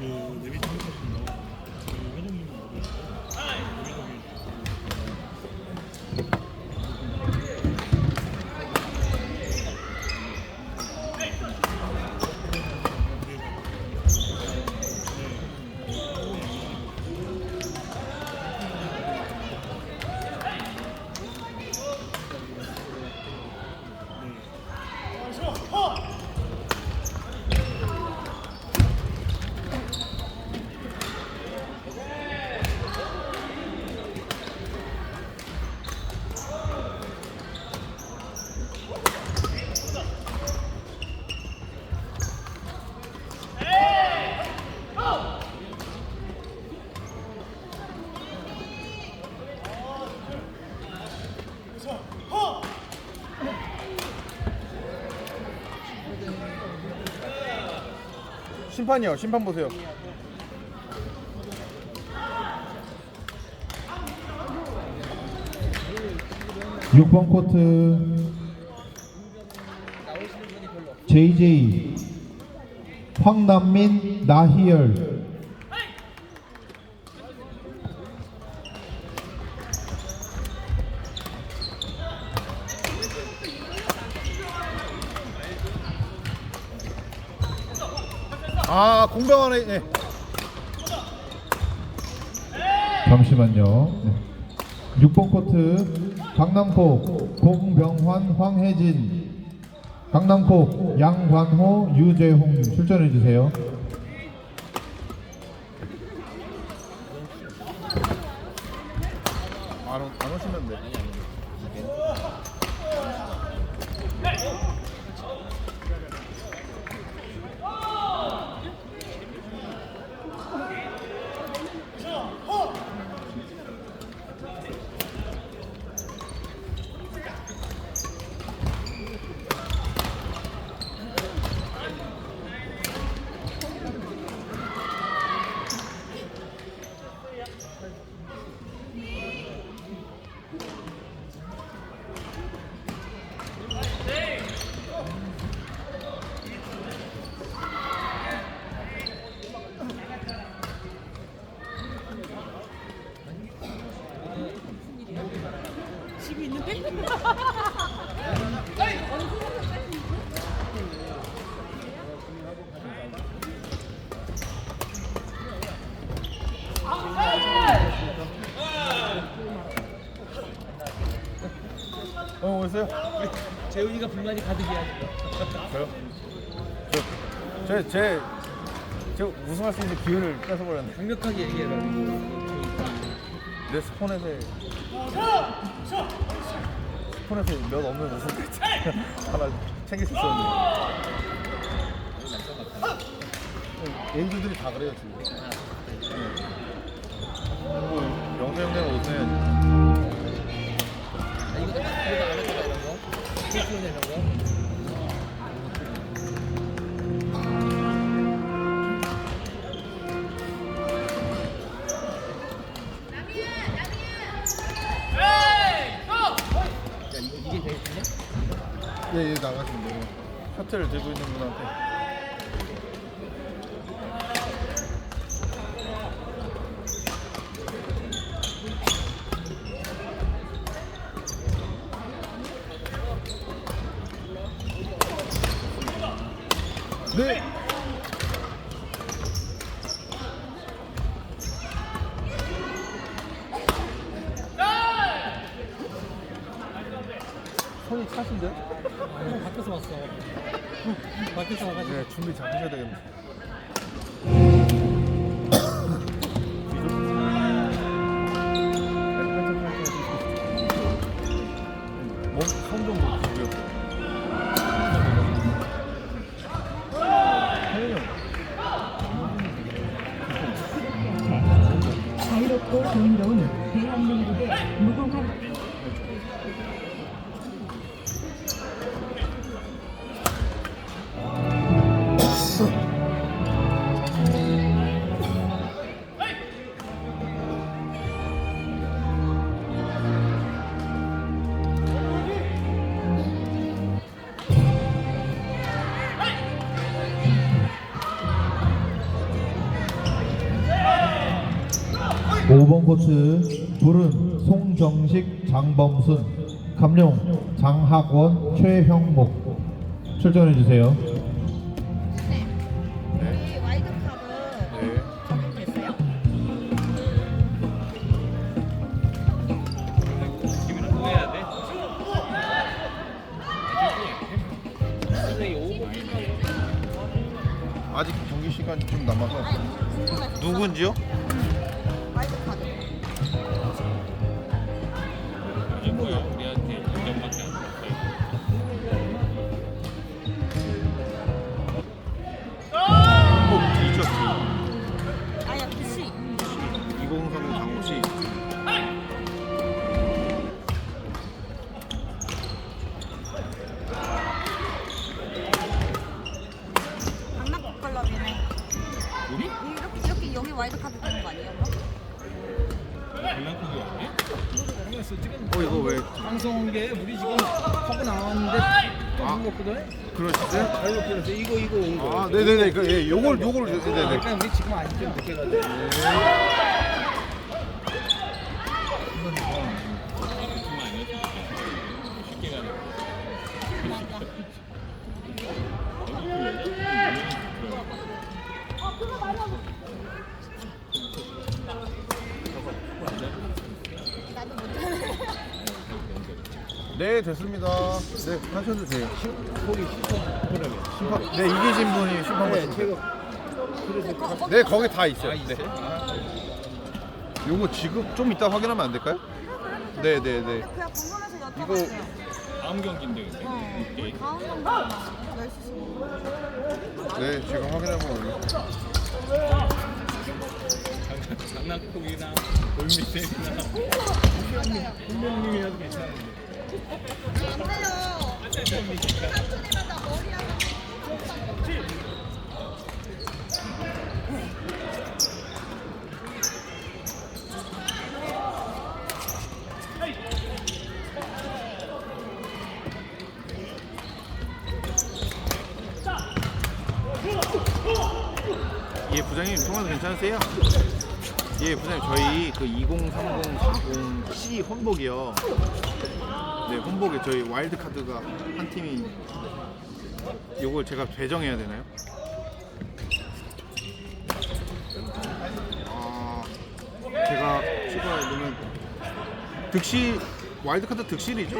그내 심판이요. 심판 보세요. 육 번 코트 JJ 황남민 나희열 아 공병 원에 네. 잠시만요. 네. 6번 코트 강남코 공병환 황혜진 강남코 양관호 유재홍 출전해 주세요. 안, 오- 안 오시면 돼. 집이 있는데? 어 오세요. 재훈이가 불만이 가득이야. 저요? 저, 제, 제, 제 우승할 수 있는 기회를 뺏어버렸네. 강력하게 얘기해라. 내 스포넷에 스포 넷에 몇 없는 우승까지 하나 챙길 수 있었는데. 얘들이 다 그래요 지금. 뭐 영세 형네는 우승해야지. 아, 이거 안 해줘라 이런 거. 이런 거. 예, 예, 나가시면 돼요. 셔틀을 들고 있는 분한테. 네. 손이 차신데? 형 밖에서 왔어. 밖에서 와가지고. 네, 준비 잘 하셔야 되겠네. 5번 코트 불은 송정식 장범순 감룡 장학원 최형목 출전해 주세요. 네. 와이드 네. 적용됐어요? 기분을 돼. 아직 경기 시간이 좀 남아서 아니 궁금해서 누군지요? 어 이거 왜 방송 온게 우리 지금 하고 나왔는데 또 아. 먹거든. 그러시죠? 알고 들었어. 이거 이거 온 거. 아 네네네 그, 예, 요걸 요걸 네네네 그러니까 우리 지금 아직 좀 늦게 가자. 정말 아니었으면 좋겠어. 쉽게 가는 거. 나도 못하네 네 됐습니다 네 하셔도 돼요 거기 슈퍼라고. 심판 네 이기신 분이 심판 네, 네, 네 거기 다 있어요 아 네. 있어요? 아, 요거 지금 좀 이따 확인하면 안 될까요? 네 네 네 그냥 궁금해서 이거- 여쭤봤어요 다음 경기인데 근데 어 이게 다음 경기만 10시 네 지금 확인해보면 장난국이나 골밑이나 분명님이라도 괜찮은데. 예 부장님 통화도 괜찮으세요? 예 부장님 저희 그 2030 40 C 혼복이요 네 혼복에 저희 와일드 카드가 한 팀이 요걸 제가 배정해야 되나요? 아 제가 찍어야 되면 득실 와일드 카드 득실이죠?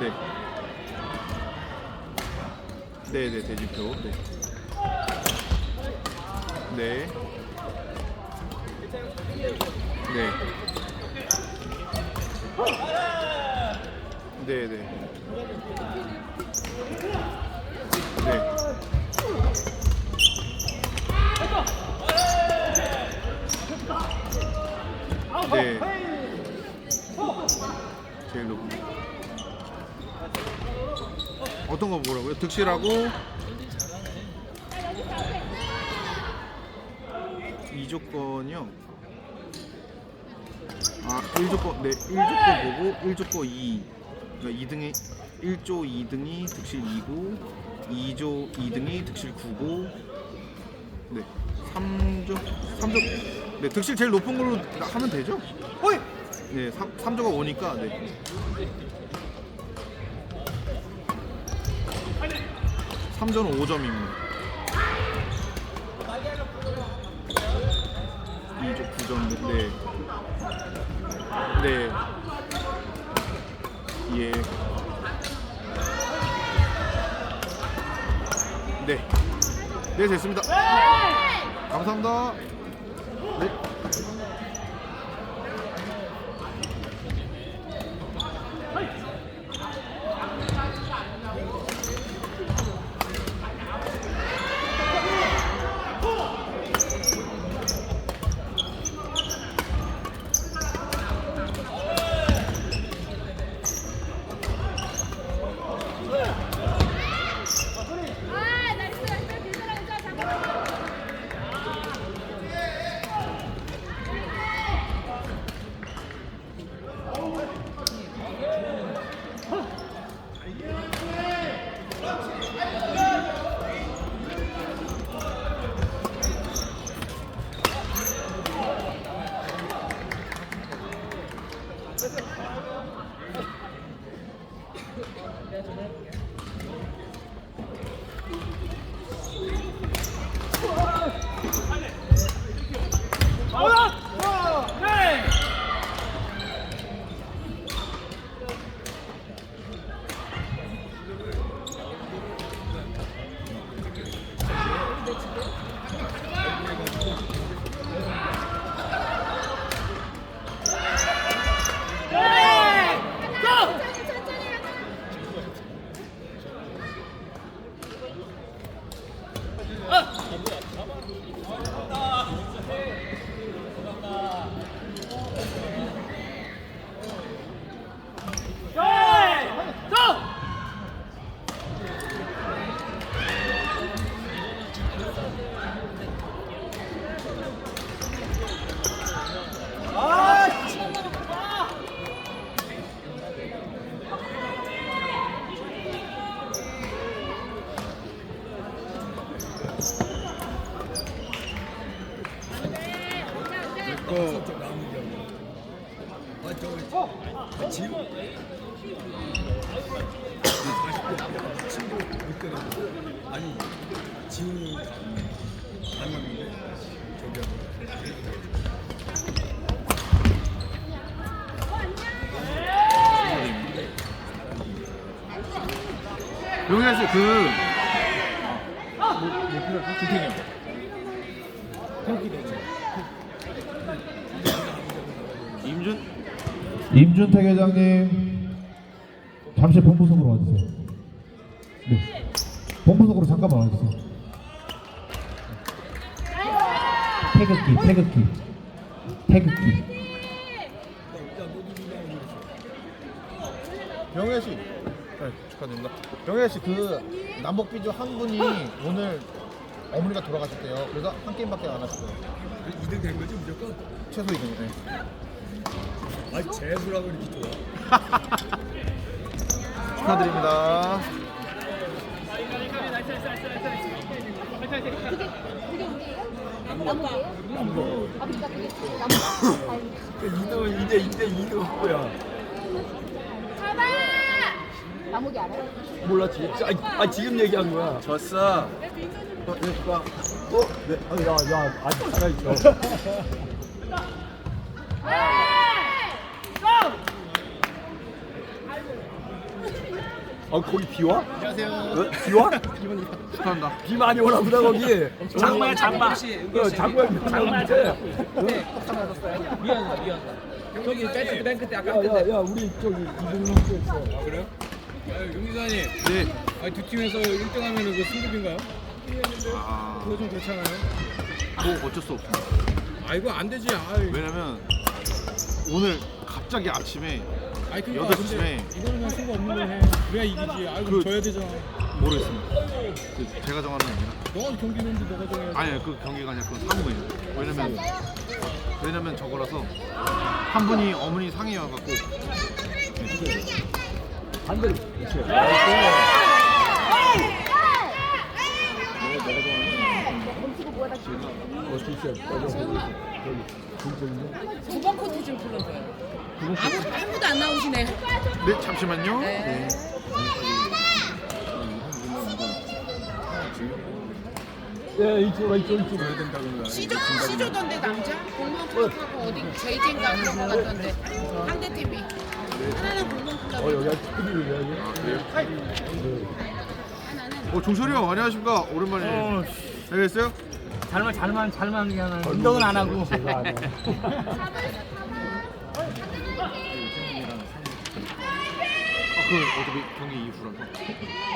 네 네 네 대지표 네. 네. 네. 네, 네. 네. 네. 제일 높은 거. 어떤 거 뭐라고요? 득실하고 이 조건이요. 아, 1조건, 네, 1조건 보고 1조건 2. 그러니까 2등이 1조 2등이 득실 2고 2조 2등이 득실 9고 네. 3조 3조 네, 득실 제일 높은 걸로 하면 되죠? 어이! 네, 3, 3조가 5니까 네. 삼조는 5점입니다. 2조 9점 네. 네. 예. 네. 네, 됐습니다. 감사합니다. 네. live here. 씨 그. 김태경. 임준 임준택 회장님 잠시 본부석으로 와주세요. 네, 본부석으로 잠깐만 와주세요. 태극기, 태극기, 태극기. 병혜 씨. 네, 축하드립니다. 병혜 씨그 남북 비주 한 분이 오늘 어머니가 돌아가셨대요. 그래서 한 게임밖에 안 하셨어요. 2등 된 거지 무조건? 최소 2등이네. 아니 재수라고 이렇게 좋아 축하드립니다. 이등은 이제 이제 2등 뭐야 나무기 알아요? 몰라 지금 아, 아 지금 얘기한 거야 졌어. 어? 네. 아, 야, 야, 아직 살아있어. 아, 거기 비 와? 안녕하세요. 어? 비 와? 축하한다. 비 많이 오나 보다, 거기. 장마야, 장마. 어, 장마야, 장마. 네, 미안하다, 미안하다. 저기 뱅크, 뱅크 때 아까 야, 야, 야, 우리 저기 학교 있어. 아, 그래요? 아, 용 기사님. 네. 아니, 두 팀에서 1등 하면 그 승급인가요? 아, 그거 좀 그렇잖아요. 뭐 어쩔 수 없습니다. 아, 이거 안 되지. 아이. 왜냐면 오늘 갑자기 아침에 아이, 그러니까 여덟 근데 시쯤에 이거는 그냥 승부 없는 걸 해. 그래야 이기지. 아이고, 그- 져야 되잖아. 모르겠습니다. 그 제가 정하는 게 아니라 너가 경기 는지 너가 정해야지. 아니 그 경기가 아니라 그건 사무예요. 왜냐면 왜냐면 저거라서 한 분이 어머니 상해 와갖고 반대로. 그렇지. 어? 두번 코트 좀 불러줘요. 아무, 아무도 안 나오시네. 네 잠시만요. 네. 예, 이쪽으로, 이쪽, 이쪽으로. 져야 된다고 그러는 시조 시조던데 남자 공무원 클럽하고 어디 제이젠가 그런 거 같던데 상대 팀이 하나는 어, 여기. 어 종철이 형 안녕하십니까 오랜만에. 잘 계세요? 잘만, 잘만, 잘만 그냥 운동은 안 하고. 아그 어차피 경기 이후라서.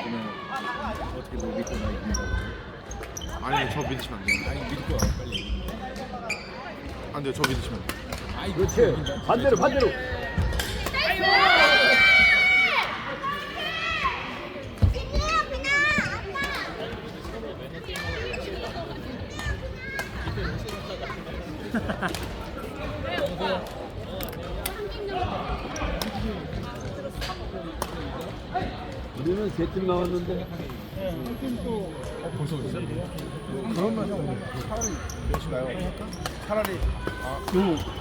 그냥 어떻게 너 믿거나 이긴다. 아니 저 믿으시면 안 돼요. 아니, 거야, 빨리. 안 돼요 저 믿으시면 안 돼요. 아이, 그렇지. 반대로, 반대로. 우리는 세팀 나왔는데. 그러면 형 차라리 몇인가요? 차라리. 아, 요, 요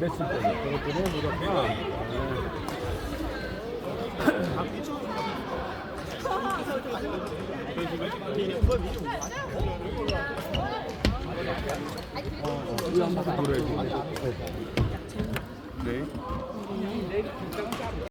그랬을 때 그것들은 우리가 아,